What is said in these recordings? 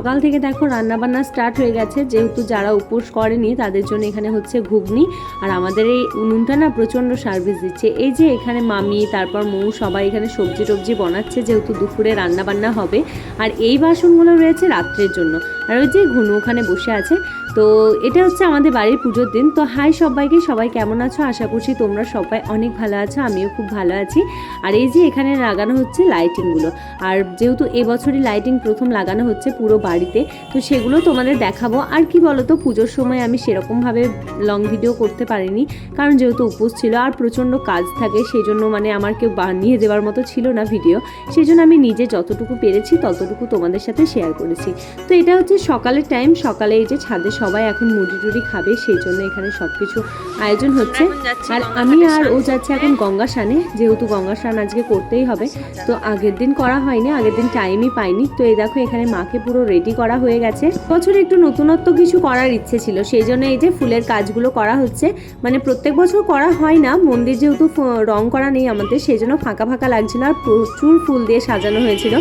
সকাল থেকে দেখো রান্নাবান্না স্টার্ট হয়ে গেছে। যেহেতু যারা উপোস করেনি, তাদের জন্য এখানে হচ্ছে ঘুগনি। আর আমাদের এই উনুনটা না প্রচণ্ড সার্ভিস দিচ্ছে। এই যে এখানে মামি, তারপর মৌ সবাই এখানে সবজি টবজি বানাচ্ছে, যেহেতু দুপুরে রান্নাবান্না হবে। আর এই বাসনগুলো রয়েছে রাত্রের জন্য। আর ওই যে ঘুনু ওখানে বসে আছে। তো এটা হচ্ছে আমাদের বাড়ির পুজোর দিন। তো হাই সবাইকে, সবাই কেমন আছো? আশা করছি তোমরা সবাই অনেক ভালো আছো, আমিও খুব ভালো আছি। আর এই যে এখানে লাগানো হচ্ছে লাইটিংগুলো আর যেহেতু এবছরই লাইটিং প্রথম লাগানো হচ্ছে পুরো বাড়িতে তো সেগুলো তোমাদের দেখাবো। আর কি বলতো পুজোর সময় আমি সেরকমভাবে লং ভিডিও করতে পারিনি কারণ যেহেতু উপোস ছিল আর প্রচণ্ড কাজ থাকে সেই জন্য মানে আমার কেউ বানিয়ে দেওয়ার মতো ছিল না ভিডিও সেই জন্য আমি নিজে যতটুকু পেরেছি ততটুকু তোমাদের সাথে শেয়ার করেছি। তো এটা হচ্ছে সকালের টাইম সকালে এই যে ছাদে সবাই এখন মুড়ি টুড়ি খাবে সেই জন্য এখানে সব কিছু আয়োজন হচ্ছে। আর আমি আর ও যাচ্ছে এখন গঙ্গা স্নানে যেহেতু গঙ্গা স্নান আজকে করতেই হবে। তো আগের দিন করা হয়নি আগের দিন টাইমই পাইনি। তো এই দেখো এখানে মাকে পুরো রেডি করা হয়ে গেছে। বছর একটু নতুনত্ব কিছু করার ইচ্ছে ছিল সেই জন্য এই যে ফুলের কাজগুলো করা হচ্ছে। মানে প্রত্যেক বছর করা হয় না মন্দির যেহেতু রং করা নেই আমাদের সেই জন্য ফাঁকা ফাঁকা লাগছিল আর প্রচুর ফুল দিয়ে সাজানো হয়েছিল।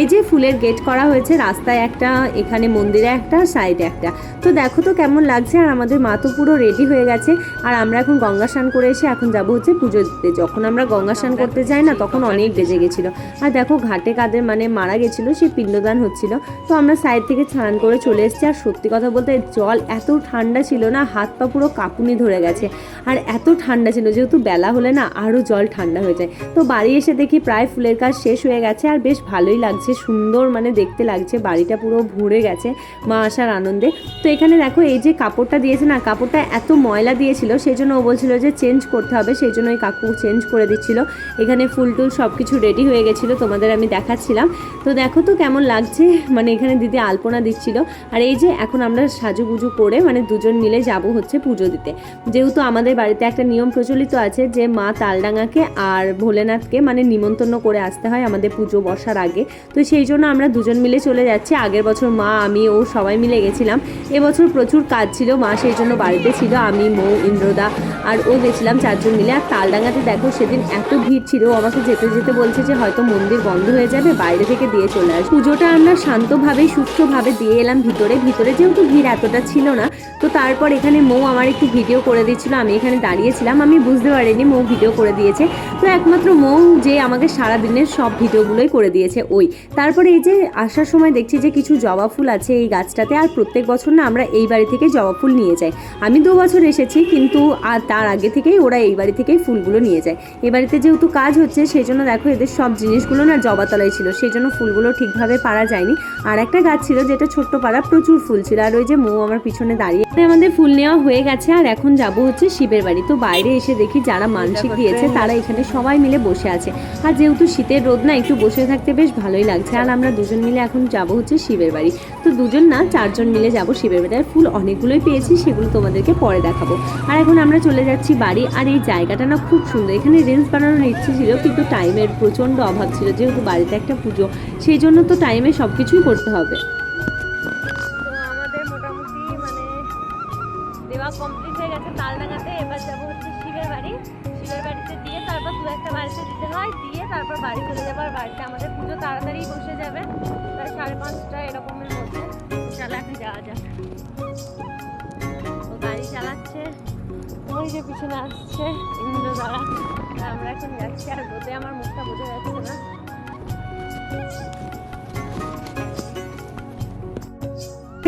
এই যে ফুলের গেট করা হয়েছে রাস্তায় একটা এখানে মন্দিরে একটা সাইডে একটা। তো দেখো তো কেমন লাগছে আর আমাদের মা তো পুরো রেডি হয়ে গেছে। আর আমরা এখন গঙ্গা স্নান করে এসে এখন যাব হচ্ছে পুজো দিতে। যখন আমরা গঙ্গা স্নান করতে যাই না তখন অনেক বেজে গেছিল। আর দেখো ঘাটে কাদের মানে মারা গেছিল সে পিণ্ডদান হচ্ছিল। তো আমরা সাইড থেকে স্নান করে চলে এসেছি। আর সত্যি কথা বলতে জল এত ঠান্ডা ছিল না, হাত পা পুরো কাঁপুনি ধরে গেছে। আর এত ঠান্ডা ছিল, যেহেতু বেলা হলে না আরও জল ঠান্ডা হয়ে যায়। তো বাড়ি এসে দেখি প্রায় ফুলের কাজ শেষ হয়ে গেছে আর বেশ ভালোই লাগছে, সুন্দর মানে দেখতে লাগছে। বাড়িটা পুরো ভরে গেছে মা আসার আনন্দে। তো এখানে দেখো এই যে কাপড়টা দিয়েছে না, কাপড়টা এত ময়লা দিয়েছিল সেই জন্য ও বলছিল যে চেঞ্জ করতে হবে সেই জন্য ওই কাকু চেঞ্জ করে দিচ্ছিল। এখানে ফুল টুল সব কিছু রেডি হয়ে গেছিল, তোমাদের আমি দেখাচ্ছিলাম। তো দেখো তো কেমন লাগছে মানে এখানে দিদি আলপনা দিচ্ছিল। আর এই যে এখন আমরা সাজুগুজু করে মানে দুজন মিলে যাব হচ্ছে পুজো দিতে। যেহেতু আমাদের বাড়িতে একটা নিয়ম প্রচলিত আছে যে মা তালডাঙ্গাকে আর ভোলেনাথকে মানে নিমন্ত্রণ করে আসতে হয় আমাদের পুজো বসার আগে। তো সেই জন্য আমরা দুজন মিলে চলে যাচ্ছি। আগের বছর মা, আমি ও সবাই মিলে গেছিলাম। এবছর প্রচুর কাজ ছিল, মা সেই জন্য বাড়িতে ছিল। আমি, মৌ, ইন্দ্রদা আর ও গেছিলাম চারজন মিলে। আর তালডাঙ্গাতে দেখো সেদিন এত ভিড় ছিল, ও আমাকে যেতে যেতে বলছে যে হয়তো মন্দির বন্ধ হয়ে যাবে, বাইরে থেকে দিয়ে চলে আস পুজোটা আমরা শান্তভাবে সুষ্ঠুভাবে দিয়ে এলাম ভিতরে। ভিতরে যেহেতু ভিড় এতটা ছিল না, তো তারপর এখানে মৌ আমার একটু ভিডিও করে দিচ্ছিল। আমি এখানে দাঁড়িয়েছিলাম। আমি বুঝতে পারিনি মৌ ভিডিও করে দিয়েছে। তো একমাত্র মৌ যে আমাকে সারা দিনের সব ভিডিওগুলোই করে দিয়েছে, ওই। তারপরে এই যে আসার সময় দেখছি যে কিছু জবা ফুল আছে এই গাছটাতে, আর প্রত্যেক বছর না আমরা এই বাড়ি থেকে জবা ফুল নিয়ে যাই। আমি দু বছর এসেছি, কিন্তু আর তার আগে থেকেই ওরা এই বাড়ি থেকেই ফুলগুলো নিয়ে যায়। এ বাড়িতে যেহেতু কাজ হচ্ছে সেই জন্য দেখো এদের সব জিনিসগুলো না জবাতলায় ছিল। সেই জন্য ফুলগুলো ঠিকভাবে পারা যায়নি। আর একটা গাছ ছিল যেটা ছোট্ট পাড়া প্রচুর ফুল ছিল। আর ওই যে মৌ আমার পিছনে দাঁড়িয়ে আমাদের ফুল নেওয়া হয়ে গেছে আর এখন যাব হচ্ছে শিবের বাড়ি। তো বাইরে এসে দেখি যারা মানসিক দিয়েছে তারা এখানে সবাই মিলে বসে আছে। আর যেহেতু শীতের রোদ না একটু বসে থাকতে বেশ ভালোই লাগছে। আর আমরা দুজন মিলে এখন যাব হচ্ছে শিবের বাড়ি। তো দুজন না চারজন মিলে যাব শিবের বাড়ি। আর ফুল অনেকগুলোই পেয়েছি সেগুলো তোমাদেরকে পরে দেখাবো। আর এখন আমরা চলে যাচ্ছি বাড়ি আর এই জায়গাটা না খুব সুন্দর। এখানে রিলস বানানোর ইচ্ছে ছিল কিন্তু টাইমের প্রচণ্ড অভাব ছিল যেহেতু বাড়িতে একটা পুজো। সেই জন্য তো টাইমে সব কিছুই করতে হবে। দেওয়া কমপ্লিট হয়ে গেছে তালডাঙ্গাতে। এবার যাব হচ্ছে শিবের বাড়ি। শিবের বাড়িতে দিয়ে তারপর দু একটা বাড়িতে দিতে হয়। দিয়ে তারপর বাড়ি চলে যাব। আর বাড়িতে আমাদের পুজো তাড়াতাড়ি বসে যাবে। প্রায় সাড়ে পাঁচটা এরকমের মধ্যে চলো এখন যাওয়া যাক। ও গাড়ি চালাচ্ছে। ওই যে পিছনে আসছে ইন্দ্র দ্বারা আমরা এখন যাচ্ছি। আর বোধে আমার মুখটা বোঝা যাচ্ছে না।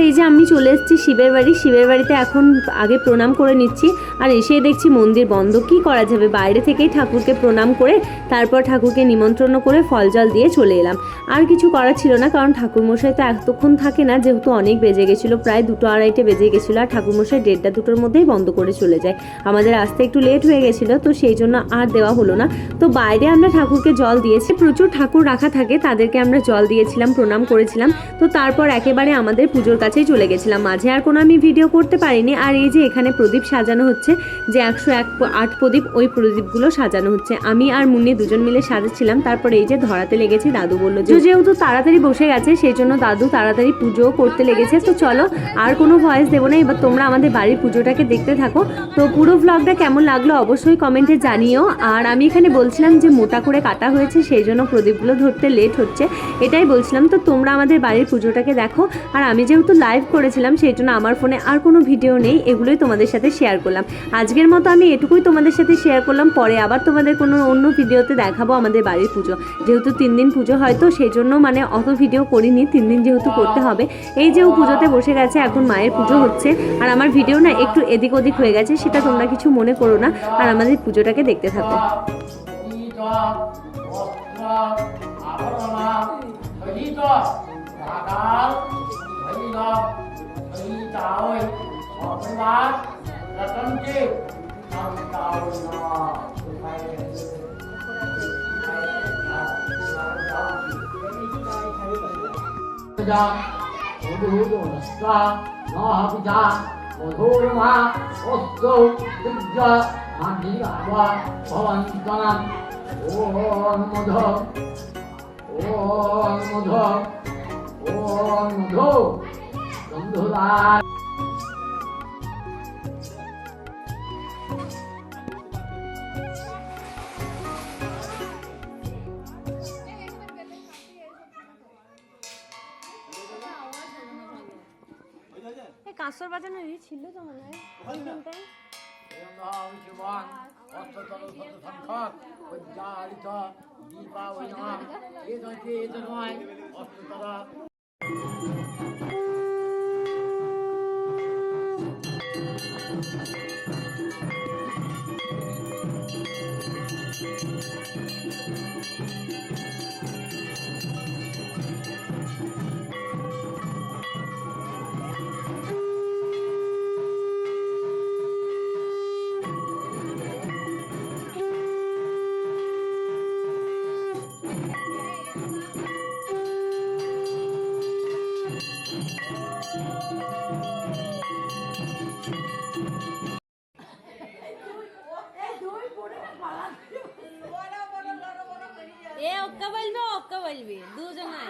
এই যে আমি চলে এসেছি শিবের বাড়ি। শিবের বাড়িতে এখন আগে প্রণাম করে নিচ্ছি আর এসে দেখছি মন্দির বন্ধ। কি করা যাবে? বাইরে থেকেই ঠাকুরকে প্রণাম করে তারপর ঠাকুরকে নিমন্ত্রণ করে ফল জল দিয়ে চলে এলাম। আর কিছু করার ছিল না, কারণ ঠাকুরমশাই তো এতক্ষণ থাকে না, যেহেতু অনেক বেজে গেছিল, প্রায় দুটো আড়াইটে বেজে গেছিল, আর ঠাকুরমশাই দেড়টা দুটোর মধ্যেই বন্ধ করে চলে যায়। আমাদের আসতে একটু লেট হয়ে গেছিল, তো সেই জন্য আর দেওয়া হলো না। তো বাইরে আমরা ঠাকুরকে জল দিয়েছি, প্রচুর ঠাকুর রাখা থাকে, তাদেরকে আমরা জল দিয়েছিলাম, প্রণাম করেছিলাম। তো তারপর একেবারে আমাদের পুজোর কাছে কাছেই চলে গেছিলাম মাঝে। আর কোনো আমি ভিডিও করতে পারিনি। আর এই যে এখানে প্রদীপ সাজানো হচ্ছে, যে একশো এক আট প্রদীপ, ওই প্রদীপগুলো সাজানো হচ্ছে। আমি আর মুন্নি দুজন মিলে সাজাচ্ছিলাম তারপরে এই যে ধরাতে লেগেছে, দাদু বলল যে যেহেতু তাড়াতাড়ি বসে গেছে সেই জন্য দাদু তাড়াতাড়ি পুজোও করতে লেগেছে। তো চলো, আর কোনো ভয়েস দেবো না। এবার তোমরা আমাদের বাড়ির পুজোটাকে দেখতে থাকো। তো পুরো ভ্লগটা কেমন লাগল অবশ্যই কমেন্টে জানিও। আর আমি এখানে বলছিলাম যে, মোটা করে কাটা হয়েছে সেই জন্য প্রদীপগুলো ধরতে লেট হচ্ছে। এটাই বলছিলাম। তো তোমরা আমাদের বাড়ির পুজোটাকে দেখো। আর আমি যেহেতু লাইভ করেছিলাম, সেই জন্য আমার ফোনে আর কোনো ভিডিও নেই, এগুলোই তোমাদের সাথে শেয়ার করলাম। আজকের মতো আমি এটুকুই তোমাদের সাথে শেয়ার করলাম, পরে আবার তোমাদের কোনো অন্য ভিডিওতে দেখাবো আমাদের বাড়ির পুজো। যেহেতু তিন দিন পুজো হয় তো, সেই জন্য মানে অত ভিডিও করিনি, তিন দিন যেহেতু করতে হবে। এই যে ও পুজোতে বসে গেছে, এখন মায়ের পুজো হচ্ছে, আর আমার ভিডিও না একটু এদিক ওদিক হয়ে গেছে, সেটা তোমরা কিছু মনে করো না, আর আমাদের পুজোটাকে দেখতে থাকো। সহিত xã hội họ phải lá là tâm trí thằng tàu nó phải ra của đủ đồ ra nó học ra của thu hoa ô tô tinh ra. Mà nghĩ là qua. Có anh con ô một thơ ô một thơ ô một thơ বন্ধুরা। কাঁসর বাজানো এই ছিল তো মনে হয়। ওইখানটায় শিবান অষ্টতর শত সংখ্যক উজ্জালিত Deepavali. Thank you. এ ওকে বলবে ওকে বলবে দুজনাই